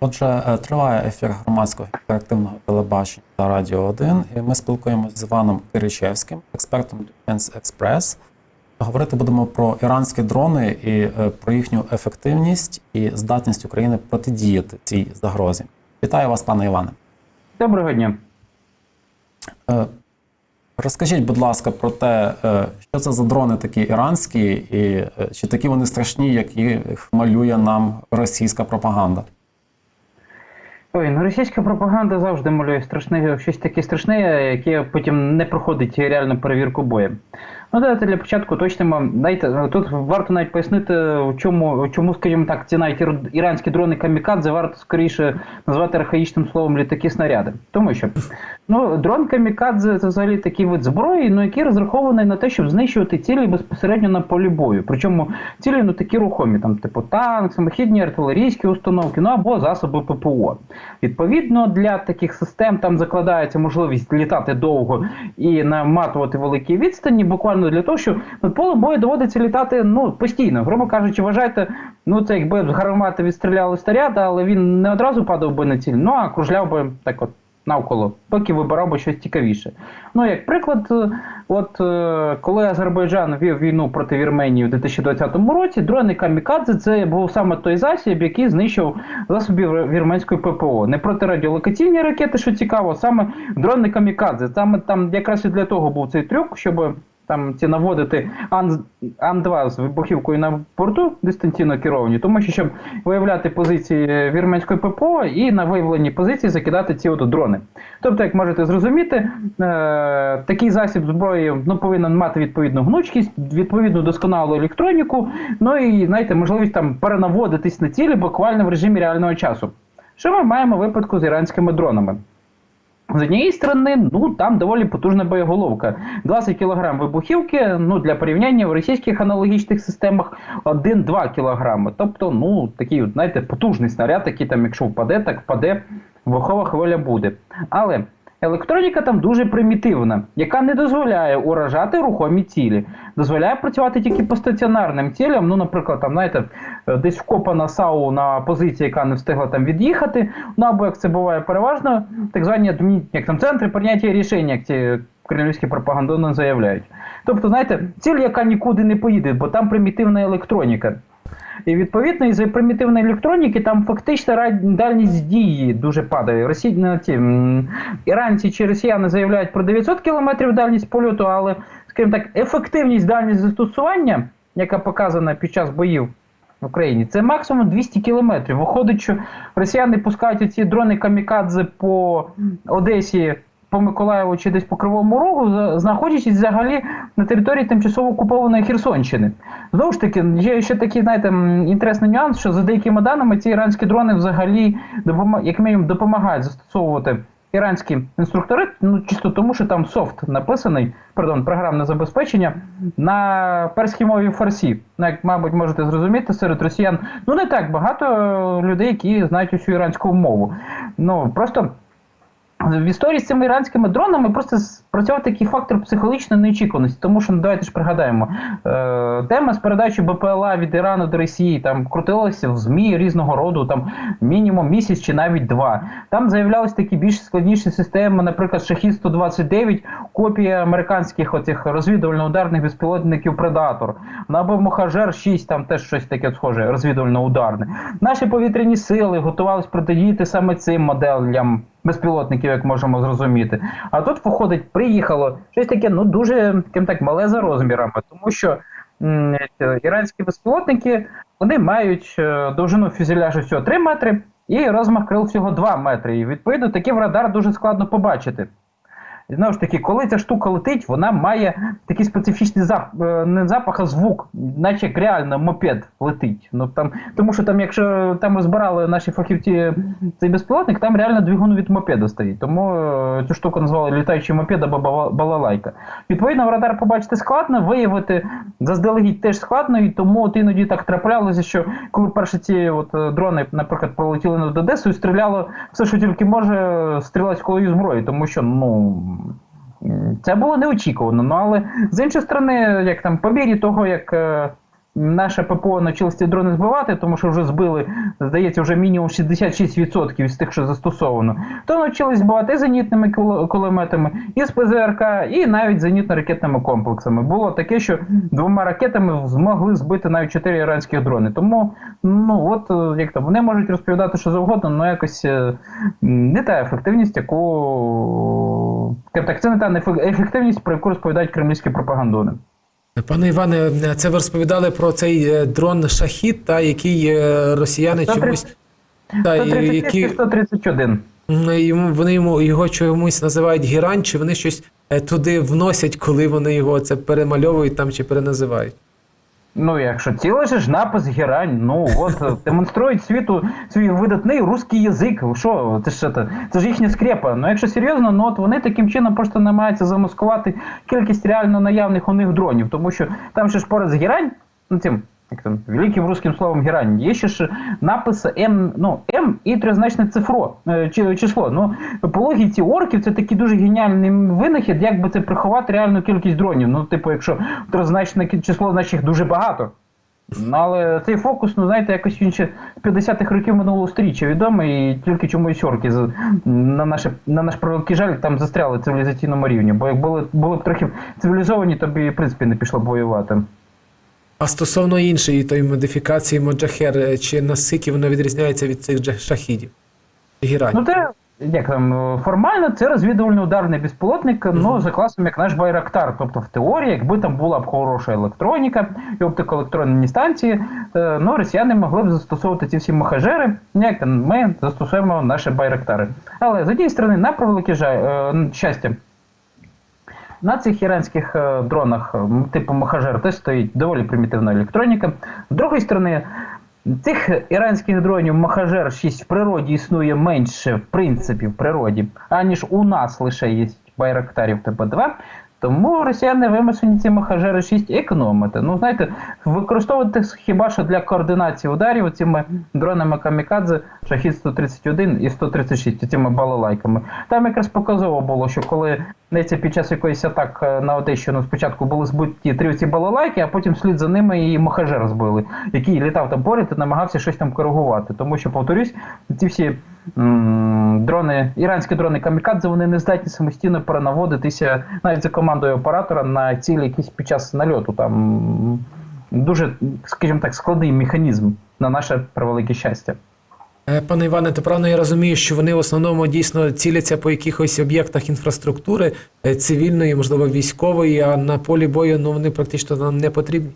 Отже, е, триває ефір громадського інтерактивного телебачення та Радіо 1. І ми спілкуємося з Іваном Киричевським, експертом Defense Express. Говорити будемо про іранські дрони і е, про їхню ефективність і здатність України протидіяти цій загрозі. Вітаю вас, пане Іване. Доброго дня. Е, Розкажіть, будь ласка, про те, що це за дрони такі іранські, і чи такі вони страшні, як їх малює нам російська пропаганда? Ой, ну російська пропаганда завжди малює страшне, щось таке страшне, яке потім не проходить реальну перевірку боєм. Ну, давайте для початку уточнимо. Знаєте, тут варто навіть пояснити, в чому, чому, скажімо так, ці навіть іранські дрони камікадзе варто скоріше назвати архаїчним словом літаки снаряди. Тому що ну, дрон камікадзе це взагалі такий вид зброї, ну, який розрахований на те, щоб знищувати цілі безпосередньо на полі бою. Причому цілі ну, такі рухомі, там, типу танк, самохідні артилерійські установки, ну або засоби ППО. Відповідно, для таких систем там закладається можливість літати довго і наматувати великі відстані, буквально для того, що над полем бою доводиться літати ну, постійно. Грубо кажучи, вважайте, ну це якби з гармати відстріляли снаряд, але він не одразу падав би на ціль, ну а кружляв би так от. Навколо, поки вибирав би щось цікавіше. Ну, як приклад, от е, коли Азербайджан вів війну проти Вірменії у 2020 році, дрони Камікадзе це був саме той засіб, який знищив засоби вірменської ППО. Не протирадіолокаційні ракети, що цікаво, саме дрони Камікадзе. Саме там якраз і для того був цей трюк, щоб там ці наводити Ан, Ан-2 з вибухівкою на борту дистанційно керовані, тому що щоб виявляти позиції вірменської ППО і на виявлені позиції закидати ці от дрони. Тобто, як можете зрозуміти, е, такий засіб зброї ну, повинен мати відповідну гнучкість, відповідну досконалу електроніку, ну і знаєте, можливість там перенаводитись на цілі буквально в режимі реального часу. Що ми маємо випадку з іранськими дронами? З однієї сторони, ну там доволі потужна боєголовка. 20 кг вибухівки, ну для порівняння в російських аналогічних системах 1-2 кг. Тобто, ну такий, знаєте, потужний снаряд, який там, якщо впаде, так впаде, вибухова хвиля буде. Але електроніка там дуже примітивна, яка не дозволяє уражати рухомі цілі. Дозволяє працювати тільки по стаціонарним цілям. Ну, наприклад, там, знаєте, десь вкопана САУ на позиції, яка не встигла там від'їхати. Ну або як це буває переважно, так звані адмі... як там центри прийняття рішень, як ці кремлівські пропагандони заявляють. Тобто, знаєте, ціль, яка нікуди не поїде, бо там примітивна електроніка. І відповідно із примітивної електроніки там фактично дальність дії дуже падає. Росі... ну, ті, іранці чи росіяни заявляють про 900 км дальність польоту, але, скажімо так, ефективність дальність застосування, яка показана під час боїв в Україні, це максимум 200 кілометрів. Виходить, що росіяни пускають ці дрони камікадзе по Одесі, по Миколаєву чи десь по Кривому Рогу, знаходячись взагалі на території тимчасово окупованої Херсонщини. Знову ж таки, є ще такий, знаєте, інтересний нюанс, що за деякими даними ці іранські дрони взагалі як мінімум допомагають застосовувати іранські інструктори, ну чисто тому, що там софт написаний, пардон, програмне забезпечення на перській мові фарсі. Ну, як, мабуть, можете зрозуміти, серед росіян ну не так багато е, людей, які знають усю іранську мову. Ну просто в історії з цими іранськими дронами просто спрацьовував такий фактор психологічної неочікуваності, тому що ну, давайте ж пригадаємо, е, тема з передачі БПЛА від Ірану до Росії там крутилася в ЗМІ різного роду, там мінімум місяць чи навіть два. Там заявлялись такі більш складніші системи, наприклад, Шахід 129, копія американських оцих розвідувально-ударних безпілотників Предатор. Або Мохажер 6, там теж щось таке схоже, розвідувально-ударне. Наші повітряні сили готувалися протидіяти саме цим моделям безпілотників, як можемо зрозуміти. А тут, виходить, приїхало щось таке, ну дуже тим так, мале за розмірами, тому що іранські безпілотники вони мають е, довжину фюзеляжу всього 3 метри і розмах крил всього 2 метри. І відповідно такий радар дуже складно побачити. Знову ж таки, коли ця штука летить, вона має такий специфічний запах, не запах, а звук, наче як реально мопед летить. Ну, там, тому що там, якщо там розбирали наші фахівці цей безпілотник, там реально двигун від мопеда стоїть. Тому е, цю штуку назвали літаючий мопед або бала- балалайка. Відповідно, радар побачити складно, виявити заздалегідь теж складно, і тому от іноді так траплялося, що коли перші ці от е, дрони, наприклад, пролетіли над Одесою, стріляло все, що тільки може, стрілецькою зброї, тому що ну. Це було неочікувано. Ну але з іншої сторони, як там по мірі того, як е, наше ППО навчилось ці дрони збивати, тому що вже збили, здається, вже мінімум 66% з тих, що застосовано, то навчились збивати і зенітними кулеметами, і з ПЗРК, і навіть зенітно-ракетними комплексами. Було таке, що двома ракетами змогли збити навіть чотири іранських дрони. Тому, ну от е, як там, вони можуть розповідати що завгодно, але якось е, не та ефективність, яку так, це не та ефективність, про яку розповідають кремлівські пропагандони. Пане Іване, це ви розповідали про цей е, дрон Шахід, та який е, росіяни 130 чомусь та, 130, які 131. йому вони йому його чомусь називають гіран, чи вони щось е, туди вносять, коли вони його це перемальовують там чи переназивають. Ну, якщо ці ж напис герань, ну от е, демонструють світу свій видатний русський язик. Що, це ж це, це ж їхня скрепа. Ну якщо серйозно, ну от вони таким чином просто намагаються замаскувати кількість реально наявних у них дронів, тому що там ще ж поряд з герань, ну цим. Як там, великим русським словом герань, є ще ж напис М, ну, М і тризначне цифро, е, число. Ну, по логіці орків це такий дуже геніальний винахід, як би це приховати реальну кількість дронів. Ну, типу, якщо тризначне число, значить їх дуже багато. Ну, але цей фокус, ну знаєте, якось він ще з 50-х років минулого сторіччя відомий, і тільки чомусь орки на, наше, на наш превеликий жаль там застряли в цивілізаційному рівні. Бо як були, були б трохи цивілізовані, то б і в принципі не пішло б воювати. А стосовно іншої тої модифікації Моджахер, е, чи наскільки воно відрізняється від цих шахідів? Гірань. Ну, це як там е, формально це розвідувальний ударний безпілотник, ну за класом як наш Байрактар. Тобто, в теорії, якби там була б хороша електроніка і оптикоелектронні станції, ну росіяни могли б застосовувати ці всі махажери. Як там ми застосуємо наші Байрактари. Але з однієї сторони, на превелике щастя. На цих іранських е, дронах, типу Махажер, теж стоїть доволі примітивна електроніка. З другої сторони, цих іранських дронів Махажер 6 в природі існує менше, в принципі, в природі, аніж у нас лише є байрактарів ТП-2. Тому росіяни вимушені ці Махажери 6 економити. Ну, знаєте, використовувати хіба що для координації ударів цими дронами Камікадзе Шахід 131 і 136, цими балалайками. Там якраз показово було, що коли здається, під час якоїсь атак е, на Одещину спочатку були збиті три ці балалайки, а потім слід за ними і Махажер збили, який літав там поряд і намагався щось там коригувати. Тому що, повторюсь, ці всі дрони, іранські дрони камікадзе, вони не здатні самостійно перенаводитися навіть за командою оператора на цілі якісь під час нальоту. Там дуже, скажімо так, складний механізм на наше превелике щастя. Е, Пане Іване, то правильно я розумію, що вони в основному дійсно ціляться по якихось об'єктах інфраструктури е, цивільної, можливо, військової, а на полі бою ну, вони практично нам не потрібні.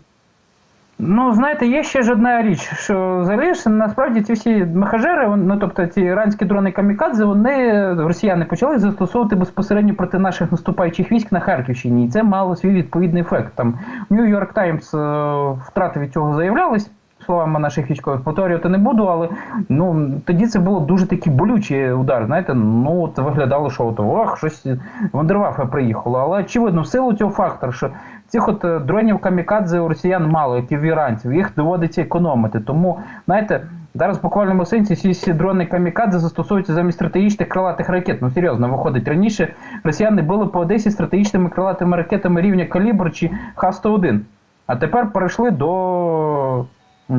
Ну, знаєте, є ще ж одна річ, що ж насправді ці всі махажери, ну тобто ці іранські дрони камікадзе, вони росіяни почали застосовувати безпосередньо проти наших наступаючих військ на Харківщині, і це мало свій відповідний ефект. Там New York Times е, втрати від цього заявлялись. Словами наших військових повторювати не буду, але ну тоді це було дуже такий болючий удар. Знаєте, ну от виглядало, що от ох, щось вандервафа приїхало. Але очевидно, в силу цього фактору, що цих от е, дронів камікадзе у росіян мало, як і в іранців, їх доводиться економити. Тому, знаєте, зараз в буквальному сенсі всі ці дрони камікадзе застосовуються замість стратегічних крилатих ракет. Ну серйозно, виходить раніше росіяни били по Одесі стратегічними крилатими ракетами рівня калібр чи Х-101. А тепер перейшли до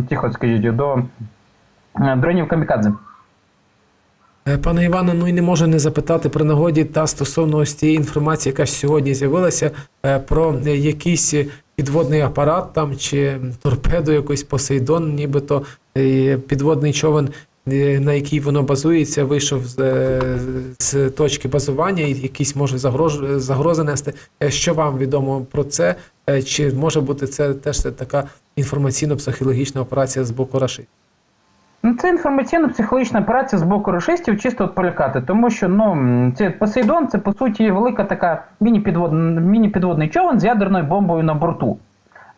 тихо, скажіть, до е, дронів камікадзе. Е, Пане Іване, ну і не можу не запитати при нагоді та стосовно ось цієї інформації, яка сьогодні з'явилася, е, про якийсь підводний апарат там чи торпеду якийсь Посейдон, нібито підводний човен, на який воно базується, вийшов з, з точки базування і якісь може загроз, загрози нести. Що вам відомо про це? Е, Чи може бути це теж така інформаційно-психологічна операція з боку Раши? Ну, це інформаційно-психологічна операція з боку рашистів чисто от полякати, тому що ну, це Посейдон це по суті велика така міні-підводна, міні-підводний човен з ядерною бомбою на борту.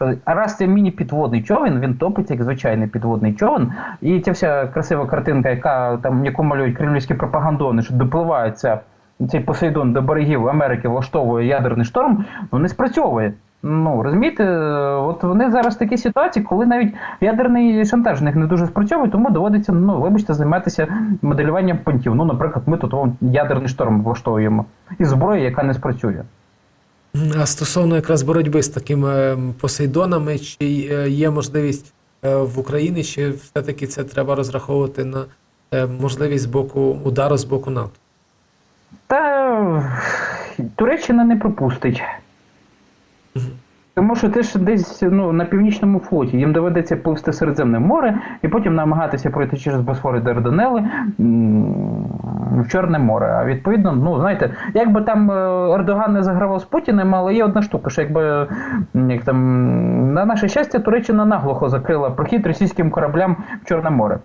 Е, А раз це міні-підводний човен, він топиться як звичайний підводний човен. І ця вся красива картинка, яка там яку малюють кремлівські пропагандони, що допливається цей Посейдон до берегів Америки, влаштовує ядерний шторм, ну не спрацьовує. Ну, розумієте, от вони зараз в такій ситуації, коли навіть ядерний шантаж в них не дуже спрацьовує, тому доводиться, ну, вибачте, займатися моделюванням понтів. Ну, наприклад, ми тут вон, ядерний шторм влаштовуємо із зброї, яка не спрацює. А стосовно якраз боротьби з такими посейдонами, чи е, є можливість е, в Україні, чи все-таки це треба розраховувати на е, можливість з боку удару з боку НАТО? Та Туреччина не пропустить. Тому що ти ж десь ну, на північному флоті, їм доведеться пливсти Середземне море і потім намагатися пройти через Босфор і Дарданели в Чорне море. А відповідно, ну знаєте, якби там е, Ердоган не загравав з Путіним, але є одна штука, що якби як там, на наше щастя, Туреччина наглухо закрила прохід російським кораблям в Чорне море.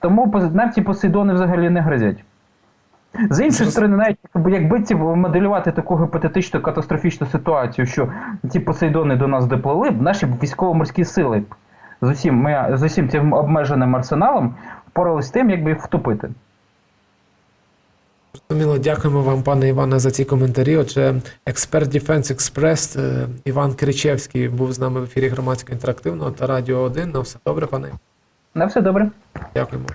Тому поз- нам ці Посейдони взагалі не грозять. З іншої сторони, навіть якби- якби ці моделювати таку гіпотетичну катастрофічну ситуацію, що ці посейдони до нас доплили, наші військово-морські сили б з усім, ми, з усім цим обмеженим арсеналом впоралися з тим, як би їх втопити. Зрозуміло, дякуємо вам, пане Іване, за ці коментарі. Отже, експерт Defense Express е, Іван Кричевський був з нами в ефірі громадського інтерактивного та радіо 1. На все добре, пане. На все добре. Дякуємо.